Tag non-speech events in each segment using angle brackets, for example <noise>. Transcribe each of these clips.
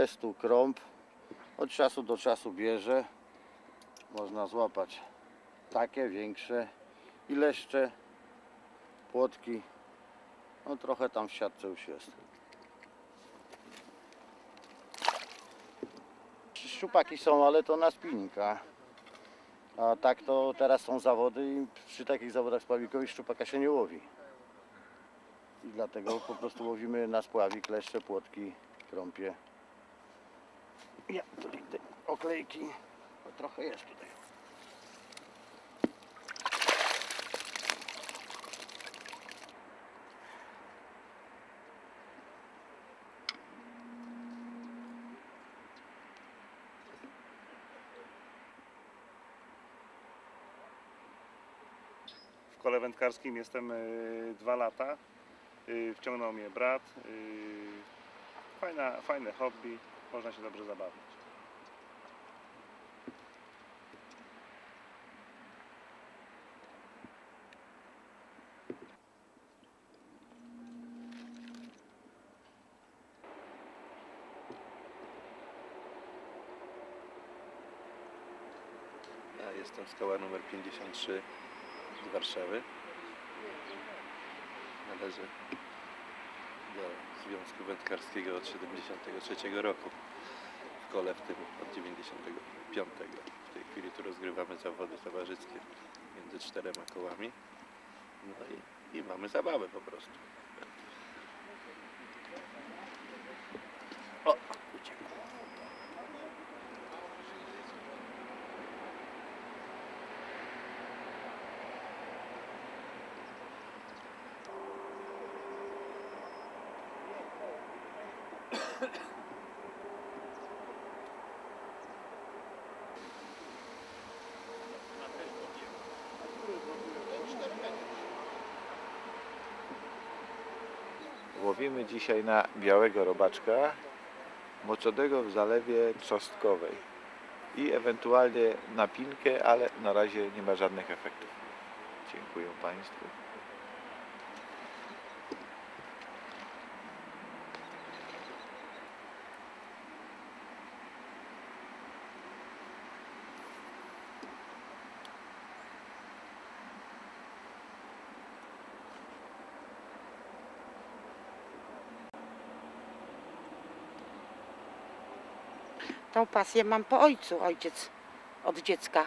Jest tu krąb. Od czasu do czasu bierze. Można złapać takie większe i leszcze, płotki. No trochę tam w siatce już jest. Szczupaki są, ale to na spinnika. A tak to teraz są zawody i przy takich zawodach spławikowych szczupaka się nie łowi. I dlatego po prostu łowimy na spławik, leszcze, płotki, krąpie. Ja tutaj te oklejki, bo trochę jest tutaj. W kole wędkarskim jestem y, dwa lata. Y, Wciągnął mnie brat. Y, Fajna, fajne hobby, można się dobrze zabawić. Jestem skała numer 53 z Warszawy. Należę do Związku Wędkarskiego od 73 roku. W kole w tym od 95. W tej chwili tu rozgrywamy zawody towarzyskie między czterema kołami. No i, i mamy zabawę po prostu. O, Łowimy dzisiaj na białego robaczka moczonego w zalewie trzostkowej i ewentualnie na pinkę, ale na razie nie ma żadnych efektów. Dziękuję Państwu. Tą pasję mam po ojcu. Ojciec od dziecka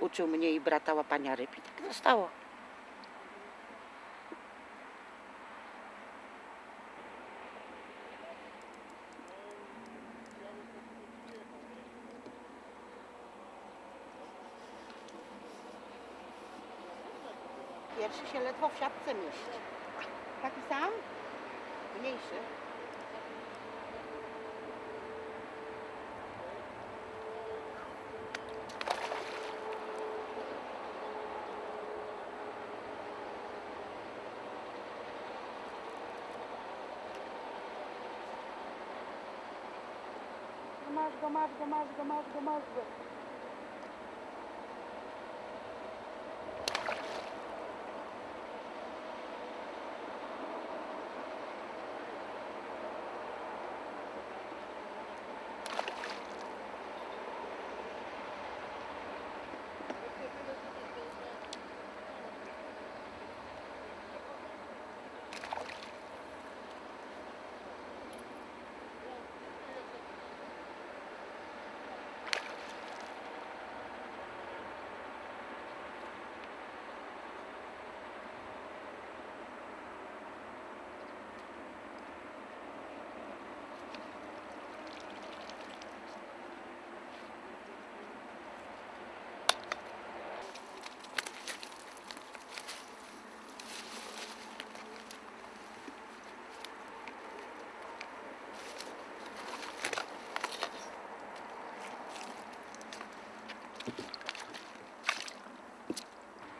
uczył mnie i brata łapania ryb i tak zostało. Pierwszy się ledwo w siatce mieści. Taki sam? Mniejszy. Masz go, masz go, masz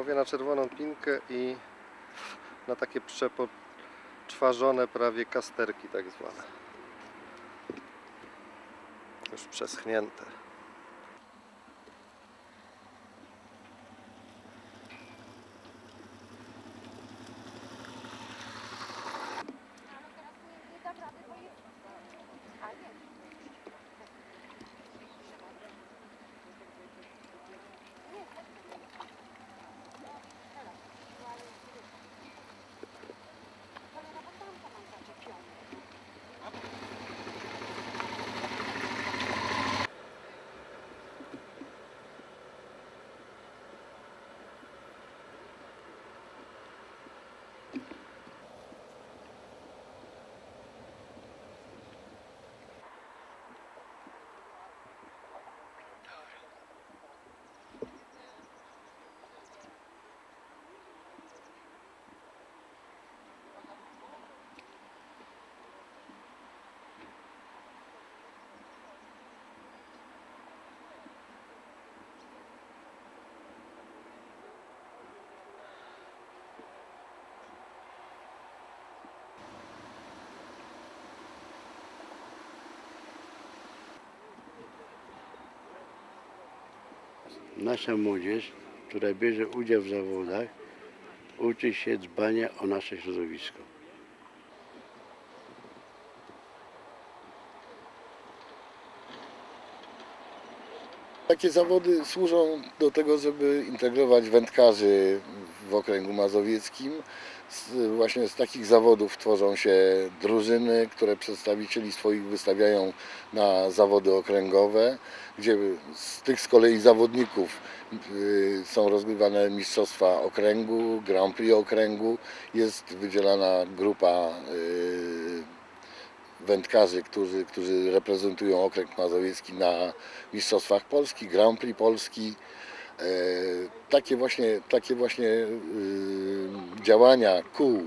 Łowię na czerwoną pinkę i na takie przepoczwarzone prawie kasterki tak zwane. Już przeschnięte. Nasza młodzież, która bierze udział w zawodach, uczy się dbania o nasze środowisko. Takie zawody służą do tego, żeby integrować wędkarzy w okręgu mazowieckim. Z, właśnie z takich zawodów tworzą się drużyny, które przedstawicieli swoich wystawiają na zawody okręgowe, gdzie z tych z kolei zawodników y, są rozgrywane mistrzostwa okręgu, Grand Prix okręgu. Jest wydzielana grupa y, wędkarzy, którzy, którzy reprezentują okręg mazowiecki na Mistrzostwach Polski, Grand Prix Polski. E, takie właśnie, takie właśnie y, działania kół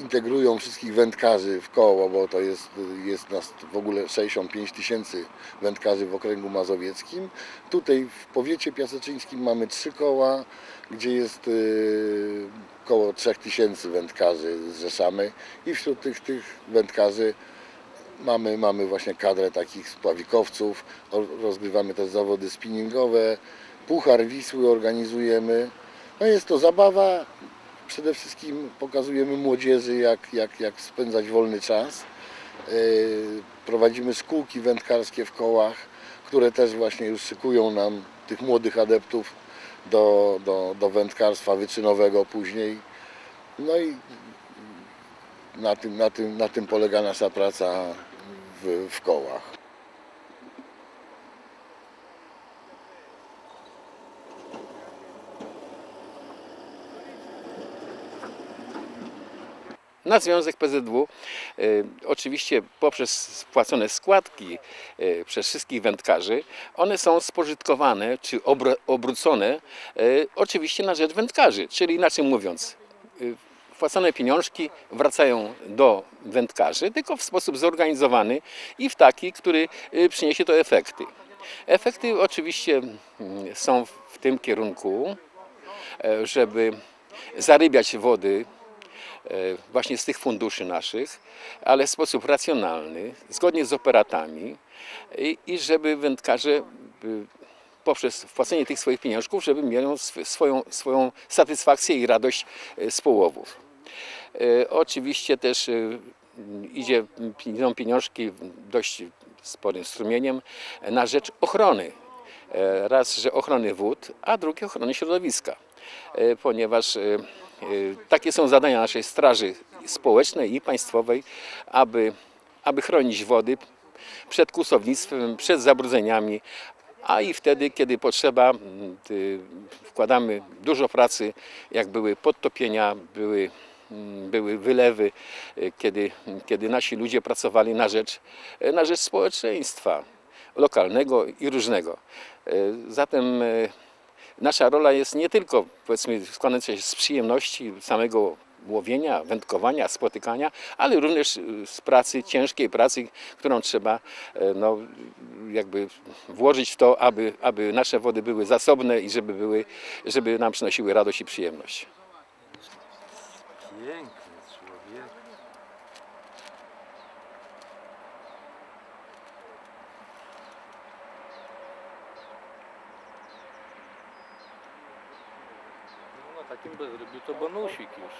integrują wszystkich wędkarzy w koło, bo to jest, jest nas w ogóle 65 tysięcy wędkarzy w okręgu mazowieckim. Tutaj w powiecie piaseczyńskim mamy trzy koła, gdzie jest około 3 tysięcy wędkarzy zrzeszamy i wśród tych, tych wędkarzy mamy, mamy właśnie kadrę takich spławikowców, rozgrywamy też zawody spinningowe, Puchar Wisły organizujemy. No jest to zabawa, przede wszystkim pokazujemy młodzieży jak, jak, jak spędzać wolny czas. Yy, Prowadzimy szkółki wędkarskie w kołach, które też właśnie już szykują nam tych młodych adeptów do, do, do wędkarstwa wyczynowego później. No i na tym, na tym, na tym polega nasza praca w, w kołach. Na Związek PZW y, oczywiście poprzez spłacone składki y, przez wszystkich wędkarzy, one są spożytkowane czy obrócone y, oczywiście na rzecz wędkarzy, czyli inaczej mówiąc, wpłacone pieniążki wracają do wędkarzy, tylko w sposób zorganizowany i w taki, który przyniesie to efekty. Efekty oczywiście mm, są w tym kierunku, żeby zarybiać wody właśnie z tych funduszy naszych, ale w sposób racjonalny, zgodnie z operatami i, i żeby wędkarze poprzez wpłacenie tych swoich pieniążków, żeby mieli sw- swoją, swoją satysfakcję i radość e, z połowów. E, Oczywiście też e, idzie, idą pieniążki dość sporym strumieniem na rzecz ochrony. E, Raz, że ochrony wód, a drugie ochrony środowiska, E, ponieważ e, e, takie są zadania naszej Straży Społecznej i Państwowej, aby, aby chronić wody przed kłusownictwem, przed zabrudzeniami, a i wtedy, kiedy potrzeba, wkładamy dużo pracy, jak były podtopienia, były, były wylewy, e, kiedy, kiedy nasi ludzie pracowali na rzecz, e, na rzecz społeczeństwa lokalnego i różnego. Zatem nasza rola jest nie tylko powiedzmy składająca się z przyjemności samego łowienia, wędkowania, spotykania, ale również y, z pracy, ciężkiej pracy, którą trzeba e, no, jakby włożyć w to, aby, aby nasze wody były zasobne i żeby, były, żeby nam przynosiły radość i przyjemność. Piękny człowiek. No na takim bezrybiu to bonusik już.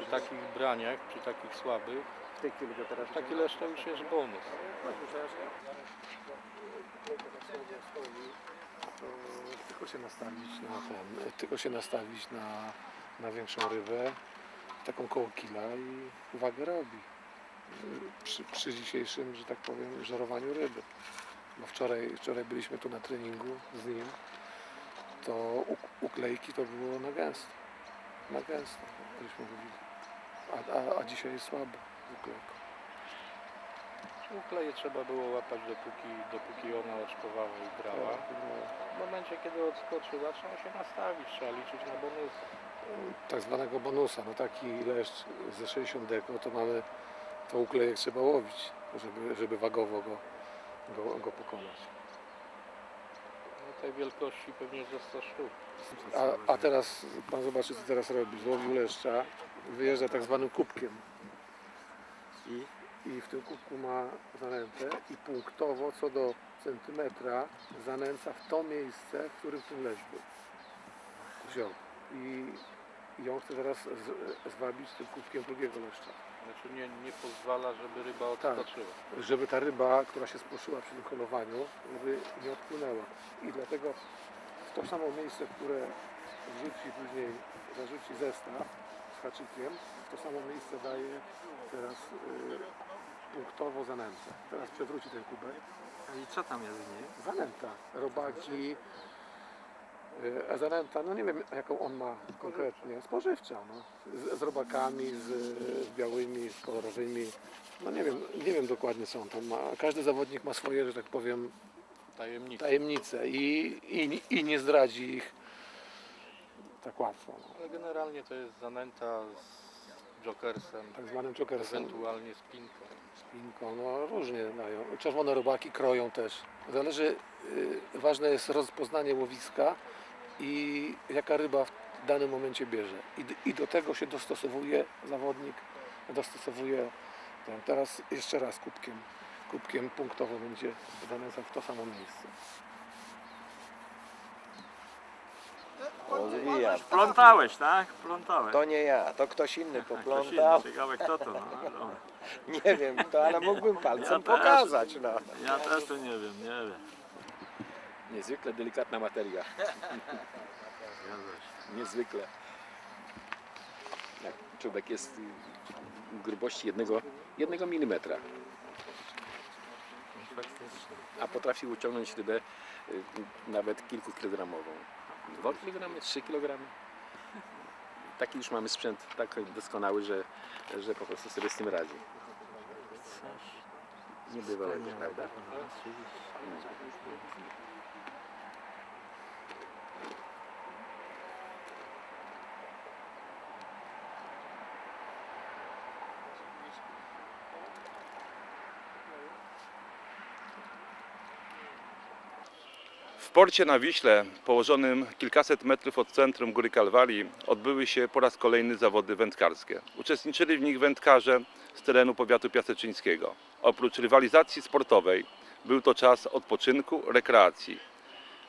Przy takich braniach, przy takich słabych, taki leszcz to już jest bonus. tylko się nastawić na ten, tylko się nastawić na, na większą rybę, taką koło kila i uwagę robi. Przy, przy dzisiejszym, że tak powiem, żerowaniu ryby. Bo wczoraj, wczoraj byliśmy tu na treningu z nim, to uklejki to było na gęsto. Na gęsto, żeśmy mówili. A, a, a dzisiaj jest słabo z uklejką. Ukleje trzeba było łapać dopóki, dopóki ona oczkowała i brała. W momencie kiedy odskoczyła trzeba się nastawić, trzeba liczyć na bonusy. tak zwanego bonusa, no taki leszcz ze 60 deko, to mamy, to uklejek trzeba łowić, żeby, żeby wagowo go, go, go pokonać. Wielkości pewnie ze 100 sztuk. A, a teraz pan zobaczy co teraz robi, złowił leszcza, wyjeżdża tak zwanym kubkiem i, i w tym kubku ma zanętę i punktowo co do, centymetra zanęca w to miejsce, w którym ten leś był. Wziął. I, i on chce teraz z, zwabić tym kubkiem drugiego leszcza. Znaczy nie, nie pozwala, żeby ryba Tak. odskoczyła. Żeby ta ryba, która się spłoszyła przy tym holowaniu, żeby nie odpłynęła. I dlatego w to samo miejsce, w które wrzuci później, zarzuci zestaw z haczykiem, w to samo miejsce daje teraz y, punktowo zanętę. Teraz przewróci ten kubek. I co tam jest w niej? Zanęta, robaki, y, a zanęta, no nie wiem jaką on ma konkretnie, spożywcza, no. z, z robakami, z, z białymi, z kolorowymi, no nie wiem, nie wiem dokładnie co on tam ma, każdy zawodnik ma swoje, że tak powiem, Tajemnica. tajemnice i, i, i nie zdradzi ich tak łatwo, no. Ale generalnie to jest zanęta z jokersem, tak zwanym jokersem, ewentualnie z pinką. spinką, no różnie dają, czerwone robaki kroją też, zależy, y, ważne jest rozpoznanie łowiska i jaka ryba w danym momencie bierze. I, I do tego się dostosowuje zawodnik, dostosowuje ten. Teraz jeszcze raz kubkiem. Kubkiem punktowo będzie zanęcał w to samo miejsce. Rozwija. Plątałeś, tak? Plątałeś. To nie ja, to ktoś inny <laughs> Ktoś poplątał. inny. Kto to. No, dobra. <laughs> Nie wiem to, ale mógłbym palcem Ja też. pokazać. No. Ja też to nie wiem, nie wiem. Niezwykle delikatna materia. Niezwykle. Tak, czubek jest grubości jednego, jednego milimetra. A potrafi uciągnąć rybę y, nawet kilkukilogramową. 2 kg, 3 kg. Taki już mamy sprzęt tak doskonały, że, że po prostu sobie z tym radzi. Nie bywa lepiej, prawda? W porcie na Wiśle, położonym kilkaset metrów od centrum Góry Kalwarii, odbyły się po raz kolejny zawody wędkarskie. Uczestniczyli w nich wędkarze z terenu powiatu piaseczyńskiego. Oprócz rywalizacji sportowej, był to czas odpoczynku, rekreacji.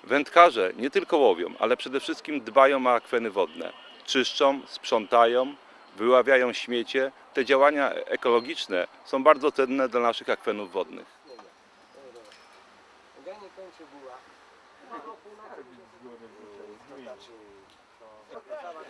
Wędkarze nie tylko łowią, ale przede wszystkim dbają o akweny wodne. Czyszczą, sprzątają, wyławiają śmiecie. Te działania ekologiczne są bardzo cenne dla naszych akwenów wodnych. Zgodnie było.